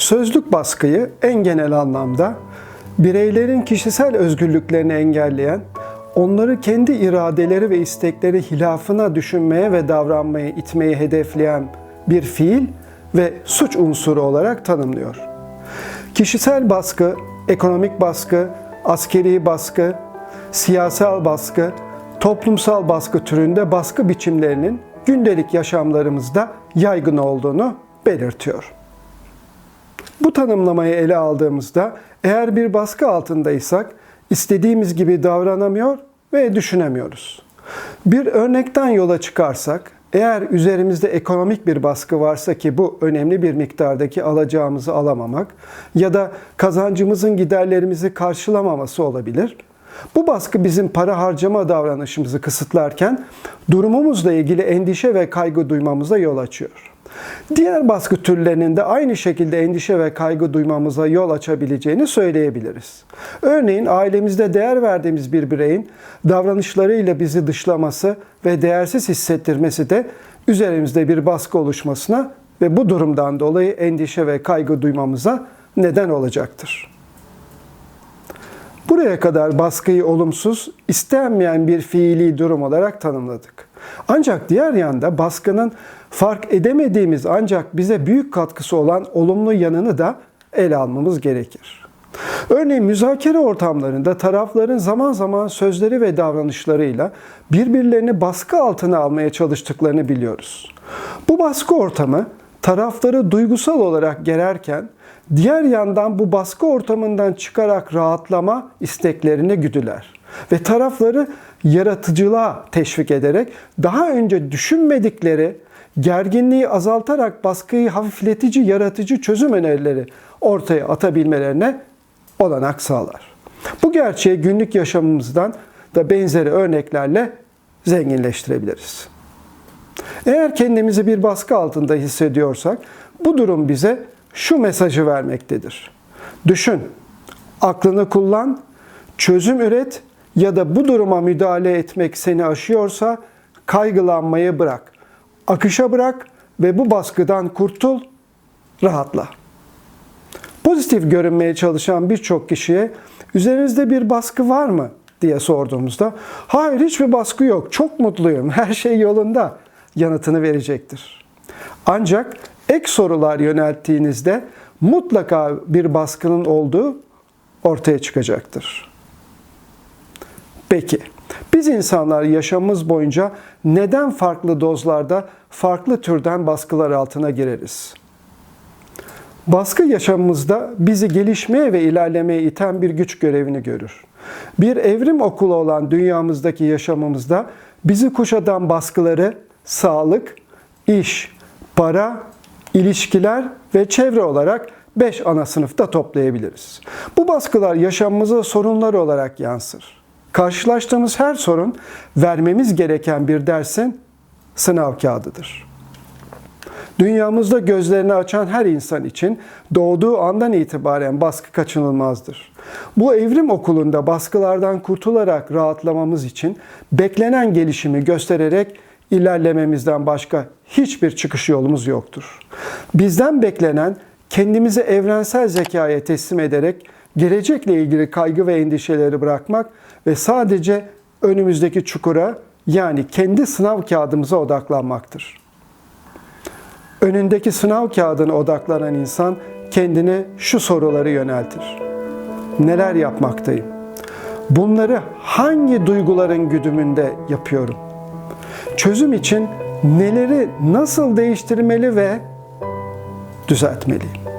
Sözlük baskıyı en genel anlamda bireylerin kişisel özgürlüklerini engelleyen, onları kendi iradeleri ve istekleri hilafına düşünmeye ve davranmaya itmeyi hedefleyen bir fiil ve suç unsuru olarak tanımlıyor. Kişisel baskı, ekonomik baskı, askeri baskı, siyasal baskı, toplumsal baskı türünde baskı biçimlerinin gündelik yaşamlarımızda yaygın olduğunu belirtiyor. Bu tanımlamayı ele aldığımızda eğer bir baskı altındaysak istediğimiz gibi davranamıyor ve düşünemiyoruz. Bir örnekten yola çıkarsak eğer üzerimizde ekonomik bir baskı varsa ki bu önemli bir miktardaki alacağımızı alamamak ya da kazancımızın giderlerimizi karşılamaması olabilir. Bu baskı bizim para harcama davranışımızı kısıtlarken durumumuzla ilgili endişe ve kaygı duymamıza yol açıyor. Diğer baskı türlerinin de aynı şekilde endişe ve kaygı duymamıza yol açabileceğini söyleyebiliriz. Örneğin ailemizde değer verdiğimiz bir bireyin davranışlarıyla bizi dışlaması ve değersiz hissettirmesi de üzerimizde bir baskı oluşmasına ve bu durumdan dolayı endişe ve kaygı duymamıza neden olacaktır. Buraya kadar baskıyı olumsuz, istenmeyen bir fiili durum olarak tanımladık. Ancak diğer yanda baskının fark edemediğimiz ancak bize büyük katkısı olan olumlu yanını da ele almamız gerekir. Örneğin müzakere ortamlarında tarafların zaman zaman sözleri ve davranışlarıyla birbirlerini baskı altına almaya çalıştıklarını biliyoruz. Bu baskı ortamı tarafları duygusal olarak gererken diğer yandan bu baskı ortamından çıkarak rahatlama isteklerini güdüler ve tarafları yaratıcılığa teşvik ederek daha önce düşünmedikleri gerginliği azaltarak baskıyı hafifletici, yaratıcı çözüm önerileri ortaya atabilmelerine olanak sağlar. Bu gerçeği günlük yaşamımızdan da benzeri örneklerle zenginleştirebiliriz. Eğer kendimizi bir baskı altında hissediyorsak bu durum bize şu mesajı vermektedir. Düşün, aklını kullan, çözüm üret ya da bu duruma müdahale etmek seni aşıyorsa kaygılanmayı bırak. Akışa bırak ve bu baskıdan kurtul, rahatla. Pozitif görünmeye çalışan birçok kişiye üzerinizde bir baskı var mı diye sorduğumuzda hayır hiçbir baskı yok, çok mutluyum, her şey yolunda yanıtını verecektir. Ancak ek sorular yönelttiğinizde mutlaka bir baskının olduğu ortaya çıkacaktır. Peki, biz insanlar yaşamımız boyunca neden farklı dozlarda farklı türden baskılar altına gireriz? Baskı yaşamımızda bizi gelişmeye ve ilerlemeye iten bir güç görevini görür. Bir evrim okulu olan dünyamızdaki yaşamımızda bizi kuşatan baskıları sağlık, iş, para, ilişkiler ve çevre olarak 5 ana sınıfta toplayabiliriz. Bu baskılar yaşamımıza sorunlar olarak yansır. Karşılaştığımız her sorun vermemiz gereken bir dersin sınav kağıdıdır. Dünyamızda gözlerini açan her insan için doğduğu andan itibaren baskı kaçınılmazdır. Bu evrim okulunda baskılardan kurtularak rahatlamamız için beklenen gelişimi göstererek ilerlememizden başka hiçbir çıkış yolumuz yoktur. Bizden beklenen kendimizi evrensel zekaya teslim ederek gelecekle ilgili kaygı ve endişeleri bırakmak ve sadece önümüzdeki çukura yani kendi sınav kağıdımıza odaklanmaktır. Önündeki sınav kağıdına odaklanan insan kendine şu soruları yöneltir. Neler yapmaktayım? Bunları hangi duyguların güdümünde yapıyorum? Çözüm için neleri nasıl değiştirmeli ve düzeltmeliyim?